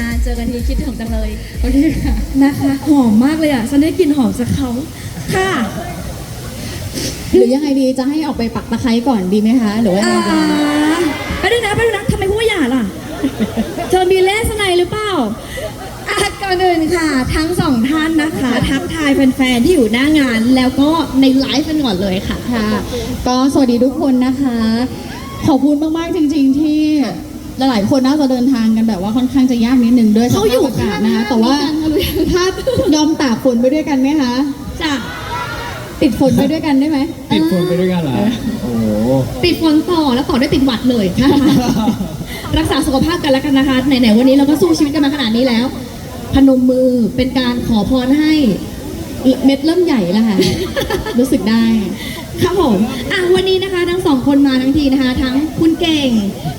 นานๆเจอกันทีคิดถึงจังเลยโอเคค่ะนะคะหอมมากเลยอะฉันได้กลิ่นหอมจากเขาค่ะหรือยังไงดีจะให้ออกไปปักตะไคร้ก่อนดีไหมคะ หรือว่ายังอ่าไงดีไปดูนะไปดูนะทำไมพูดว่าหย่าล่ะเธอมีเล่ห์สไนหรือเปล่าอะก่อนอื่นค่ะ ทั้งสองท่านนะคะ ทักทายแฟนๆที่อยู่หน้างาน แล้วก็ในไลฟ์กันก่อนเลยค่ะ ค่ะ ก็สวัสดีทุกคนนะคะ ขอบคุณมากๆจริง ๆ ที่ หลายๆคนน่าจะเดินทางกันแบบว่าค่อนข้างจะยากนิดนึงด้วยเขาอยู่สภาพอากาศนะคะข้างๆแต่ว่ากันค่ะลูกถ้ายอมตากฝนไปด้วยกันไหมคะจ้ะติดฝนไปด้วยกันได้ไหมติดฝนไปด้วยกันเหรอโอ้โหติดฝนต่อแล้วต่อด้วยติดหวัดเลยนะคะรักษาสุขภาพกันแล้วกันนะคะไหนๆวันนี้เราก็สู้ชีวิตกันมาขนาดนี้แล้ว พนมมือเป็นการขอพรให้เม็ดเริ่มใหญ่แล้วค่ะรู้สึกได้ ครับผมอะวันนี้นะคะทั้งสองคนมาทั้งทีนะคะ ทั้งคุณเก่ง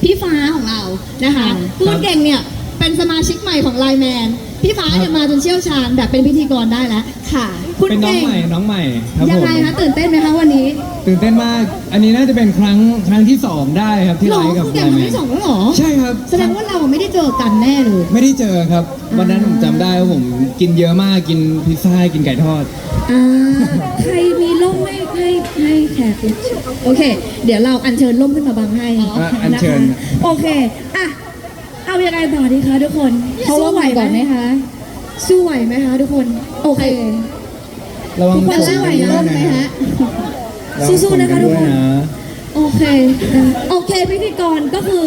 พี่ฟ้าของเรานะคะค่ะคุณเก่งเนี่ยเป็นสมาชิกใหม่ของไลแมนพี่ฟ้าเนี่ยมาจนเชี่ยวชาญแบบเป็นพิธีกรได้แล้วค่ะ คุณเป็นน้องเก่งใหม่น้องใหม่ครับยัผงมไงคะตื่นเต้นไหมคะวันนี้ ตื่นเต้นมาก อันนี้น่าจะเป็นครั้งครั้งที่สองได้ครับที่หรไลอฟ์กับคุณไลเก่งน์มาแมที่นสองแล้วเหรอใช่ครับ แสดงว่าเราไม่ได้เจอกันแน่เลย ไม่ได้เจอครับ วันนั้นผมจำได้ว่าผมกินเยอะมากกินพิซซ่ากินไก่ทอด อ่าใครมีร่มให้ให้ให้แขกรับเชิญโอเค เดี๋ยวเราอัญเชิญร่มขึ้นมาบังให้อะอัญเชิญนะคะโอเคอะเอายังไงต่อดีคะทุกคนเขาว่าใหม่ก่อนไหมคะ สู้ไหวไหมคะทุกคนโอเค ระวังทุกคนฝสู้ไหวด้ร่วยมไหมนะฮะระวังสู้ๆนะคะฝทุกคน ด้วยะ โอเคโอเคพิธีกรก็คือ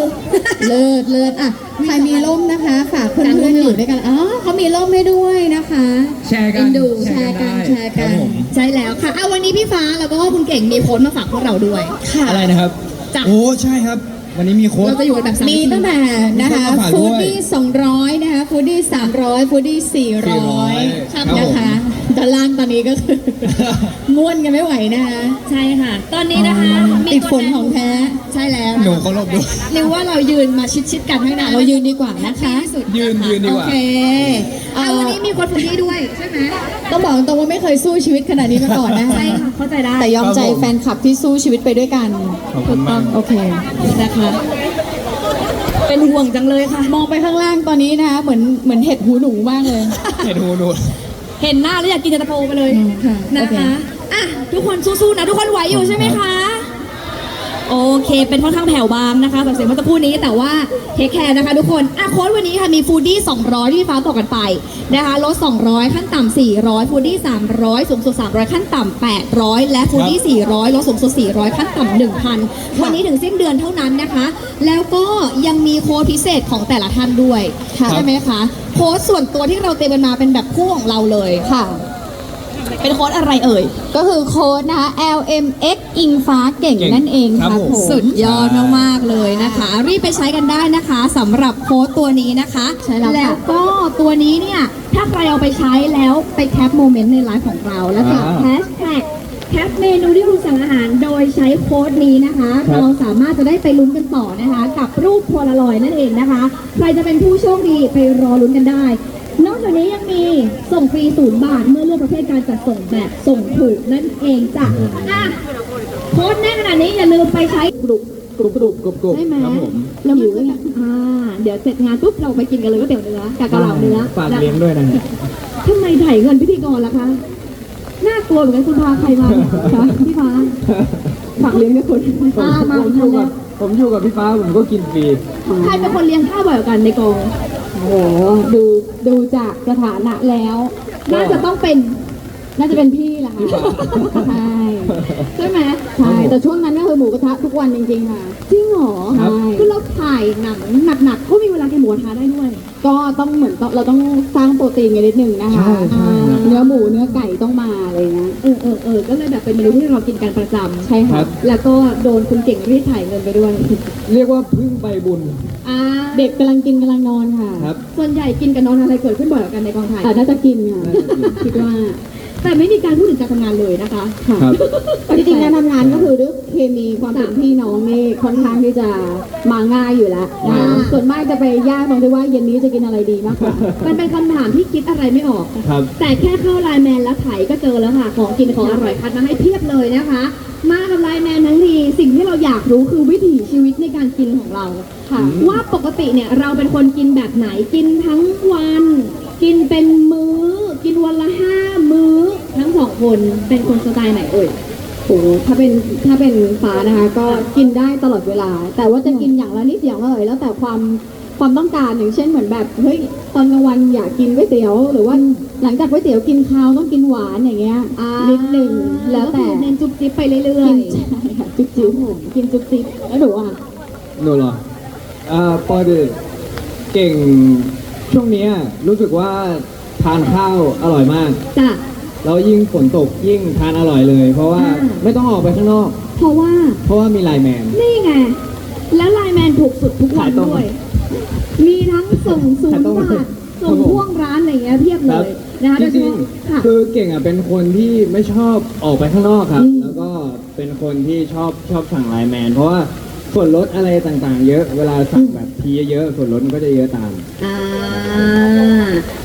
เลิศเลิศอะใครมีร่มนะคะ ฝากเพื่กางร่อนมๆอยู่ด้วยกันอ๋อเขามีร่มให้ด้วยนะคะ แชร์กันเอ็นดูแชร์กันแชร์กันได้แชร์กันครับผมใช่แล้วค่ะเอาวันนี้พี่ฟ้าแล้วก็คุณเก่งมีโค้ดมาฝากพวกเราด้วยค่ะ อะไรนะครับ จ้ะ โอ้ใช่ครับ วันนี้มีโค้ด เราจะอยู่กันแบบสามีทีตั้งแต่นะคะมีคนมาฝากด้วยฟูดดี้200 นะคะฟูดดี้300ฟูดดี้400ครับนะคะด้านล่างตอนนี้ก็คือ ม่วนกันไม่ไหวนะคะ ใช่ค่ะ ตอนนี้นะคะ มีติดฝนตัวแทของแท้ ใช่แล้วหนูเขาหลบด้วยเรียกว่าเรายืนมาชิดๆกันให้นานเรายืนดีกว่านะคะที่สุดยืนยืนดีกว่าโอเคเอาวันนี้มีคนพื้นที่ด้วยใช่ไหมต้องบอกตรงว่าไม่เคยสู้ชีวิตขนาดนี้มาก่อนนะคะใช่ค่ะเข้าใจได้แต่ยอมใจแฟนคลับที่สู้ชีวิตไปด้วยกัน ขอบคุณมาก โอเคนะคะ เป็นห่วงจังเลยค่ะ มองไปข้างล่างตอนนี้นะคะเหมือนเหมือนเห็ดหูหนูมากเลย เห็นหูหนูเห็นหน้าแล้วอยากกินเย็นตาโฟไปเลยอืมค่ะนะโอเคคะอะทุกคนสู้ๆนะทุกคนไหวอยู่ใช่ไหมคะ โอเค เป็นค่อนข้างแผ่วบางนะคะสำหรับเสียงเมื่อสักครู่นี้แต่ว่าเทคแคร์นะคะทุกคนอะโค้ดวันนี้ค่ะมีฟูดดี้ 200 ที่พี่ฟ้าบอกกันไปนะคะลด 200 ขั้นต่ำ400 ฟูดดี้ 300 สูงสุด 300 ขั้นต่ำ800 และฟูดดี้ 400 ลดสูงสุด 400 ขั้นต่ำ1,000 วันนี้ถึงสิ้นเดือนเท่านั้นนะคะ แล้วก็ยังมีโค้ดพิเศษของแต่ละท่านด้วยค่ะใช่ไหมคะโค้ดส่วนตัวที่เราเตรียมกันมาเป็นแบบคู่ของเราเลยค่ะ เป็นโค้ดอะไรเอ่ย ก็คือโค้ดนะคะ LMX อิงฟ้าเก่งเก่งนั่นเองครับค่ะผม ผมสุดยอดมากๆเลยนะคะ รีบไปใช้กันได้นะคะสำหรับโค้ดตัวนี้นะคะใช่แล้วค่ะแล้วก็ตัวนี้เนี่ย ถ้าใครเอาไปใช้แล้วไปแคปโมเมนต์ในไลฟ์ของเราแล้วก็อ่า แฮชแท็กแคปเมนูที่คุณสั่งอาหารโดยใช้โค้ดนี้นะคะ ครับ เราสามารถจะได้ไปลุ้นกันต่อนะคะ กับรูปโพลารอยด์นั่นเองนะคะ ใครจะเป็นผู้โชคดีไปรอลุ้นกันได้ นอกจากนี้ยังมีส่งฟรีศูนย์บาทเมื่อเลือกประเภทการจัดส่งแบบส่งถูกนั่นเองจ้ะอะโค้ดแน่ขนาดนี้อย่าลืมไปใช้กลุ่มกรุบกรุบกรุบกรุบใช่ไหมครับผมแล้วมันก็จะอ่าเดี๋ยวเสร็จงานปุ๊บเราไปกินกันเลยก๋วยเตี๋ยวเนื้อกับกะเหล่าเนื้อฝากเลี้ยงด้วยนะฮะทำไมถ่ายเงินพิธีกรล่ะคะน่ากลัวเหมือนกันคุณพาใครมาคะพี่ฟ้าฝากเลี้ยงด้วยคนอ่ามาผมอทัยู่นกัแล้บวผมอยู่กับพี่ฟ้าผมก็กินฟรีใครเป็นคนเลี้ยงข้าวบ่อยกว่ากันในกอง โอ้โหดูดูจากสถานะแล้ว น่าจะต้องเป็น น่าจะเป็นพี่แหละค่ะใช่ใช่ไหมใช่แต่ช่วงนั้นก็คือหมูกระทะทุกวันจริงๆค่ะจริงเหรอครับคือเราถ่ายหนังหนักๆก็มีเวลากินหมูกระทะได้ด้วย ก็ต้องเหมือนต้องเราต้องสร้างโปรตีนกันนิดนึงนะคะใช่ใช่ครับเนื้อหมูเนื้อไก่ต้องมาอะไรเงี้ย เออเออเออก็เลยแบบเป็นเมนูที่เรากินกันประจำใช่คค่ะรับแล้วก็โดนคุณเก่งรีดถ่ายเงินไปด้วย เรียกว่าพึ่งใบบุญอ่าเด็กกำลังกินกำลังนอนค่ะครับ ส่วนใหญ่กินกับนอนอะไรเกิดขึ้นบ่อยกว่ากันในกองถ่าย อ่าน่าจะกินค่ะคิดว่า แต่ไม่มีการพูดถึงการทำงานเลยนะคะค่ะครับ จริงๆการทำงานก็คือด้วยเคมีความเป็นพี่น้องนี่ค่อนข้างที่จะมาง่ายอยู่แล้วนะอ่าส่วนมากจะไปยากตรงที่ว่าเย็นนี้จะกินอะไรดีมากกว่า มันเป็นคำถามที่คิดอะไรไม่ออกครับ แต่แค่เข้าไลน์แมนแล้วไถก็เจอแล้วค่ะ ของกินของอร่อยคัดมาให้เพียบเลยนะคะ มากับไลน์แมนทั้งทีสิ่งที่เราอยากรู้คือวิถีชีวิตในการกินของเราค่ะอืมว่าปกติเนี่ยเราเป็นคนกินแบบไหนกินทั้งวัน กินเป็นมื้อ กินวันละห้ามื้อทั้ งสองคนเป็นคนสไตล์ไหนเอ่ยโอ้โหถ้าเป็นถ้าเป็นฟ้านะคะ ก็กินได้ตลอดเวลา แต่ว่าจะกินอย่างละนิดอย่างละหน่อยแล้วแต่ความความต้องการอย่างเช่นเหมือนแบบเฮ้ยตอนกลางวันอยากกินก๋วยเตี๋ยว หรือว่าหลังจากก๋วยเตี๋ยวกินข้าวต้องกินหวานอย่างเงี้ยอ่านิดหนึ่งแล้วแต่ก็คือเน้นจุ๊บจิ๊บไปเรื่อกิยนใช่ค่ะจุ๊บจิ๊บกินจุ๊บจิ๊บแล้วหนูอะ หนูเหรออ่าปอดเก่งช่วงเนี้ยรู้สึกว่าทานข้าวอร่อยมากๆจ้ะ แล้วยิ่งฝนตกยิ่งทานอร่อยเลย เพราะว่าอ่า ไม่ต้องออกไปข้างนอก เพราะว่า เพราะว่ามีไลน์แมน นี่ไง แล้วไลน์แมนถูกสุดทุกวันขายตรงด้วย มีทั้งส่งศูนขายตรงย์บาทครัส่บงผมพ่วงร้านอะไรอย่างเงี้ยเพียบคเลรับยนะคะจโดยเฉริงพาะค่ะ ๆคือเก่งอะเป็นคนที่ไม่ชอบออกไปข้างนอกครับ อืม แล้วก็เป็นคนที่ชอบชอบสั่งไลน์แมน เพราะว่าส่วนลดอะไรต่างๆ เยอะเวลาสั่งแบบทีเยอะๆส่วนลดมันก็จะเยอะตาม อ่า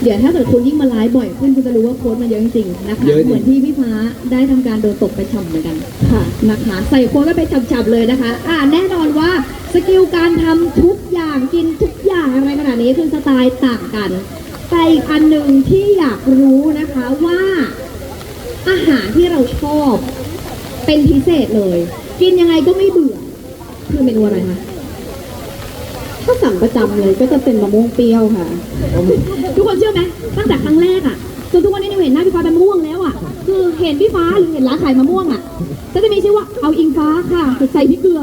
เดี๋ยวถ้าเกิดคุณยิ่งมาไลฟ์บ่อยขึ้นคุณจะรู้ว่าโค้ดมันเยอะจริงๆนะคะ เยอะจริง เหมือนที่พี่ฟ้าได้ทำการโดนตกไปฉ่ำเหมือนกันค่ะนะคะ ใส่โค้ดแล้วไปฉ่ำๆเลยนะคะ อ่าแน่นอนว่าสกิลการทำทุกอย่างกินทุกอย่างอะไรขนาดนี้คือสไตล์ต่างกัน แต่อีกอันหนึ่งที่อยากรู้นะคะว่าอาหารที่เราชอบเป็นพิเศษเลย กินยังไงก็ไม่เบื่อคือเมนูอะไรคะ ก็สั่งประจำเลยก็จะเป็นมะม่วงเปรี้ยวค่ะ ทุกคนเชื่อไหมตั้งแต่ครั้งแรกอะจนทุกวันนี้นิวเห็นหน้าพี่ฟ้าเป็นมะม่วงแล้วอะ คือเห็นพี่ฟ้าหรือเห็นร้านขายมะม่วงอะก็จะมีชื่อว่าเอาอิงฟ้าค่ะใส่พริกเกลือ